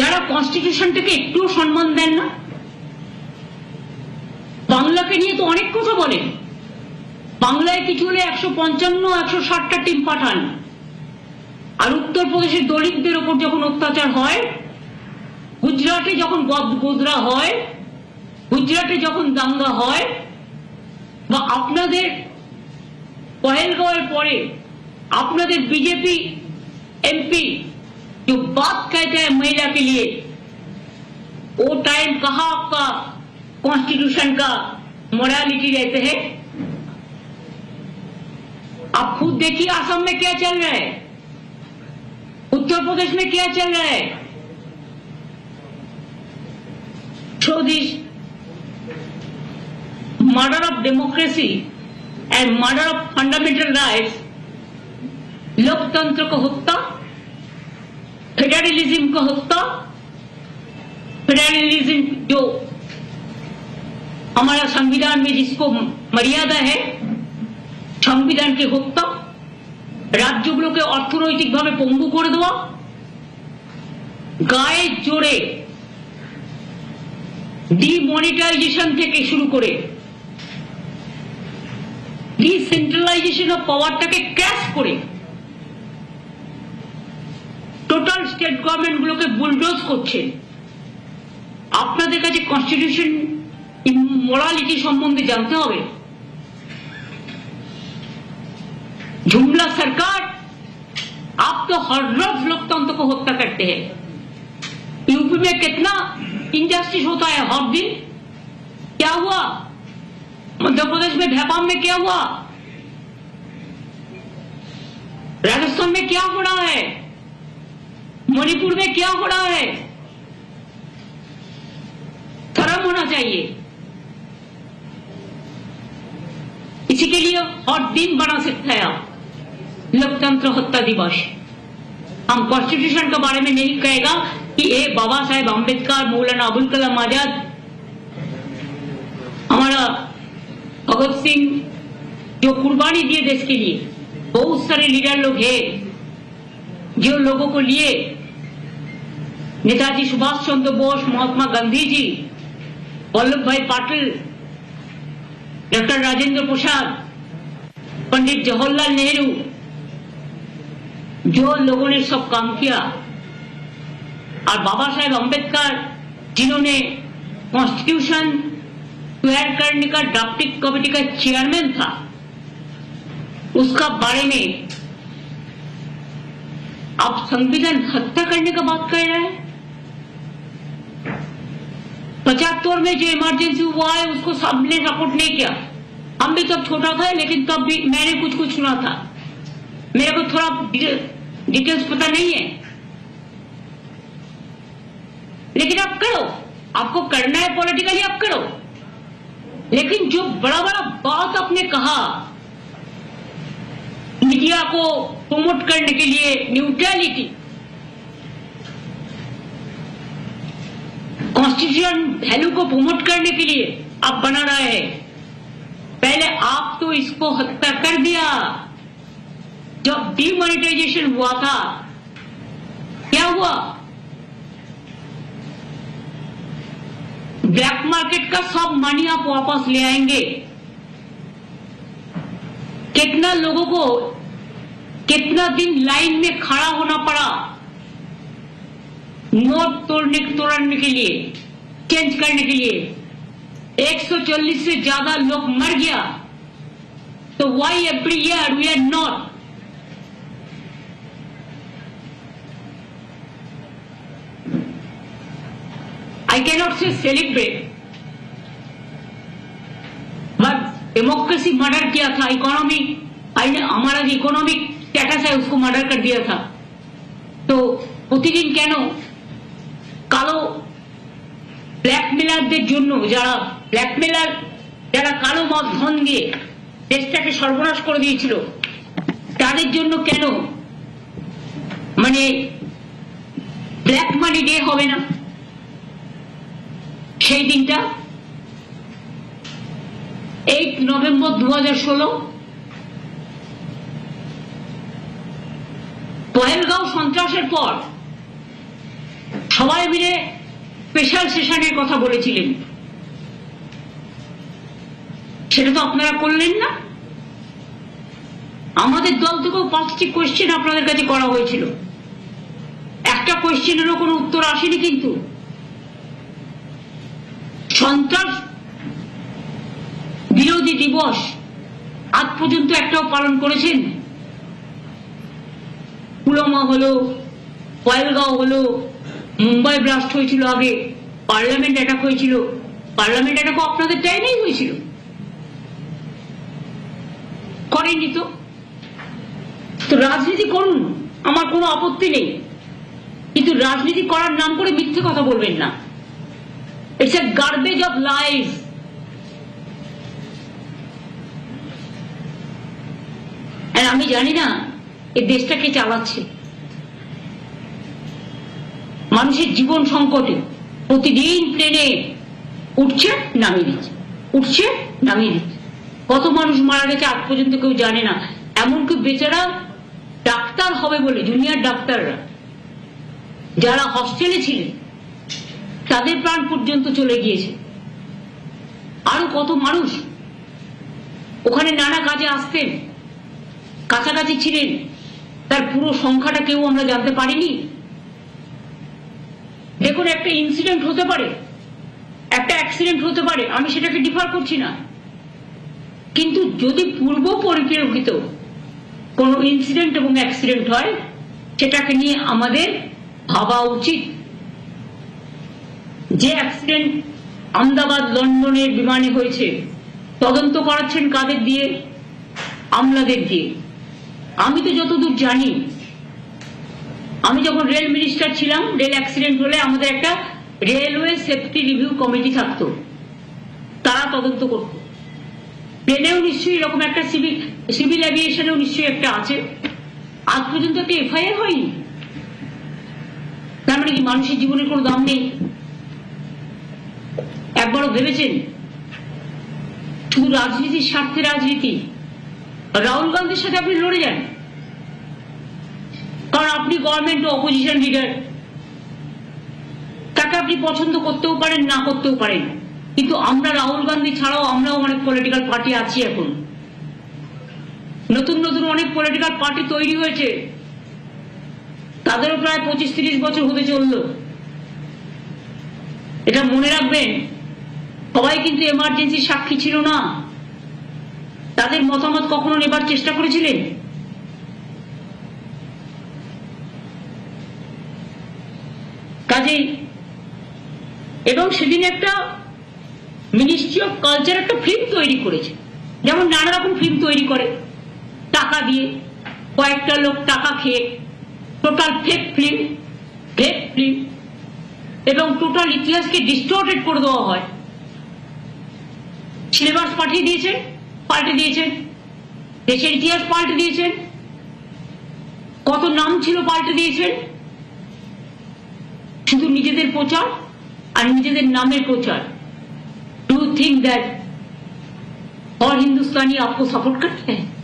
যারা কনস্টিটিউশনটাকে একটুও সম্মান দেন না, বাংলাকে নিয়ে তো অনেক কথা বলেন। বাংলায় কিছু হলে একশো পঞ্চান্ন, একশো ষাটটা টিম পাঠান। আর উত্তরপ্রদেশের দলিতদের ওপর যখন অত্যাচার হয়, গুজরাটে যখন গোজরা হয়, গুজরাটে যখন দাঙ্গা হয়, বা আপনাদের পহেলগাঁওয়ের পরে আপনাদের বিজেপি, এমপি जो बात कहते हैं महिला के लिए, वो टाइम कहा आपका कॉन्स्टिट्यूशन का मोरालिटी रहते हैं? आप खुद देखिए असम में क्या चल रहा है। उत्तर प्रदेश में क्या चल रहा है? This murder of democracy and murder of fundamental rights, लोकतंत्र को हत्या फेडरलिज्म को हत्या फेडरलिज्म जो हमारा संविधान में जिसको मर्यादा है সংবিধান কে হত্যা রাজ্যগুলোকে অর্থনৈতিকভাবে পঙ্গু করে দেওয়া গায়ের জোরে ডিমনিটাইজেশন থেকে শুরু করে ডিসেন্ট্রালাইজেশন অফ পাওয়ারটাকে ক্র্যাশ করে টোটাল স্টেট গভর্নমেন্ট গুলোকে বুলডোজ করছেন আপনাদের কাছে কনস্টিটিউশন মোরালিটি সম্বন্ধে জানতে হবে जुमला सरकार आप तो हर रोज लोकतंत्र को हत्या करते हैं यूपी में कितना इंजस्टिस होता है हर दिन क्या हुआ मध्य प्रदेश में भैपाम में क्या हुआ राजस्थान में क्या हो रहा है मणिपुर में क्या हो रहा है? शर्म होना चाहिए। इसी के लिए और दिन बना सकता है आप लोकतंत्र हत्या दिवस। हम कॉन्स्टिट्यूशन के बारे में नहीं कहेगा कि ये बाबा साहेब अंबेडकर मौलाना अबुल कलाम आज़ाद, हमारा भगत सिंह जो कुर्बानी दिए देश के लिए, बहुत सारे लीडर लोग हैं, जो लोगों को लिए नेताजी सुभाष चंद्र बोस, महात्मा गांधी जी वल्लभ भाई पाटिल, डॉक्टर राजेंद्र प्रसाद, पंडित जवाहरलाल नेहरू, जो लोगों ने सब काम किया, और बाबा साहेब अंबेडकर जिन्होंने कॉन्स्टिट्यूशन तैयार करने का ड्राफ्टिंग कमेटी का चेयरमैन था, उसका बारे में आप संविधान हत्या करने का बात कर रहे हैं? पचहत्तर में जो इमरजेंसी हुआ है, उसको सबने सपोर्ट नहीं किया। हम भी तब छोटा था, लेकिन तब भी मैंने कुछ कुछ सुना था। मेरे को थोड़ा डिटेल्स पता नहीं है। लेकिन आप करो। आपको करना है पॉलिटिकली आप करो। लेकिन जो बड़ा बड़ा बात आपने कहा मीडिया को प्रमोट करने के लिए न्यूट्रलिटी कॉन्स्टिट्यूशन वैल्यू को प्रमोट करने के लिए आप बना रहे हैं। पहले आप तो इसको हत्या कर दिया। जब डिमोनिटाइजेशन हुआ था, क्या हुआ? ब्लैक मार्केट का सब मनी आप वापस ले आएँगे। कितना लोगों को, कितना दिन लाइन में खड़ा होना पड़ा। नोट तोड़ने तोड़ने के लिए। चेंज करने के लिए। 140 से ज़्यादा लोग मर गया। तो why every year we are not I cannot say celebrate but democracy murder किया था इकोनॉमी हमारा जो इकोनॉमिक स्टेटस है, उसको मर्डर कर दिया था। तो प्रतिदिन कैनो कालो ব্ল্যাকমেলারদের জন্য, যারা ব্ল্যাকমেলার যারা কালো মদ, ধন দিয়ে দেশটাকে সর্বনাশ করে দিয়েছিল, তাদের জন্য কেন মানে ব্ল্যাক মানি ডে হবে না? সেই দিনটা এইট নভেম্বর দু হাজার ষোলো, পহেলগাঁও সন্ত্রাসের পর সবাই মিলে স্পেশাল সেশনের কথা বলেছিলেন। সেটা তো আপনারা করলেন না। আমাদের দল থেকেও পাঁচটি কোয়েশ্চেন আপনাদের কাছে করা হয়েছিল। একটা কোয়েশ্চেনেরও কোনো উত্তর আসেনি কিন্তু। সন্ত্রাস বিরোধী দিবস আজ পর্যন্ত একটাও পালন করেছেন। পুলমা হলো পয়েলগাঁও হলো মুম্বাই ব্লাস্ট হয়েছিল আগে, পার্লামেন্ট অ্যাটাক হয়েছিল। পার্লামেন্ট অ্যাটাকও আপনাদের টাইমেই হয়েছিল। করেননি তো। তো রাজনীতি করুন, আমার কোনো আপত্তি নেই। কিন্তু রাজনীতি করার নাম করে মিথ্যে কথা বলবেন না। It's a garbage of life আর আমি জানি না, এই দেশটাকে চালাচ্ছে। মানুষের জীবন সংকটে প্রতিদিন প্লেনে উঠছে, নামিয়ে দিচ্ছে, উঠছে, নামিয়ে দিচ্ছে। কত মানুষ মারা গেছে আজ পর্যন্ত কেউ জানে না। এমনকি বেচারা ডাক্তার হবে বলে, জুনিয়র ডাক্তাররা, যারা হস্টেলে ছিলেন, তাদের প্রাণ পর্যন্ত চলে গিয়েছে। আরও কত মানুষ ওখানে নানা কাজে আসতেন, কাছাকাছি ছিলেন, তার পুরো সংখ্যাটা কেউ আমরা জানতে পারিনি। দেখুন, একটা ইনসিডেন্ট হতে পারে। একটা অ্যাক্সিডেন্ট হতে পারে, আমি সেটাকে ডিফার করছি না। কিন্তু যদি পূর্ব পরিপ্রেক্ষিত কোনো ইনসিডেন্ট এবং অ্যাক্সিডেন্ট হয়, সেটাকে নিয়ে আমাদের ভাবা উচিত। যে অ্যাক্সিডেন্ট আমদাবাদ, লন্ডনের বিমানে হয়েছে, তদন্ত করাচ্ছেন কাদের দিয়ে? আমলাদের দিয়ে। আমি তো যতদূর জানি আমি যখন রেল মিনিস্টার ছিলাম রেল অ্যাক্সিডেন্ট হলে আমাদের একটা রেলওয়ে সেফটি রিভিউ কমিটি থাকতো। তারা তদন্ত করত। প্লেনেও নিশ্চয়ই এরকম একটা সিভিল সিভিল অ্যাভিয়েশনেও নিশ্চয়ই একটা আছে। আজ পর্যন্ত একটা এফআইআর হয়নি। তার মানে কি মানুষের জীবনের কোনো দাম নেই। একবারও ভেবেছেন? শুধু রাজনীতির স্বার্থে রাজনীতি। রাহুল গান্ধীর সাথে আপনি লড়ে যান। আপনি গভর্নমেন্ট অপোজিশন লিডার তাকে আপনি পছন্দ করতেও পারেন, না করতেও পারেন। কিন্তু আমরা রাহুল গান্ধী ছাড়াও আমরাও অনেক পলিটিক্যাল পার্টি আছি এখন। নতুন নতুন অনেক পলিটিক্যাল পার্টি তৈরি হয়েছে। তাদেরও প্রায় পঁচিশ তিরিশ বছর হতে চলল। এটা মনে রাখবেন, সবাই কিন্তু এমার্জেন্সি সাক্ষী ছিল না। তাদের মতামত কখনো নেবার চেষ্টা করেছিলেন? কাজেই। এবং সেদিন একটা মিনিস্ট্রি অফ কালচার একটা ফিল্ম তৈরি করেছে। যেমন নানা রকম ফিল্ম তৈরি করে। টাকা দিয়ে। কয়েকটা লোক টাকা খেয়ে। Total fake film fake film এবং টোটাল ইতিহাসকে ডিস্টোর্টেড করে দেওয়া হয়। সিলেবাস পাঠিয়ে দিয়েছেন, পাল্টে দিয়েছেন। দেশের ইতিহাস পাল্টে দিয়েছেন। কত নাম ছিল পাল্টে দিয়েছেন। শুধু নিজেদের প্রচার আর নিজেদের নামের প্রচার डू थिंक दैट और हिंदुस्तानी आपको सपोर्ट करते हैं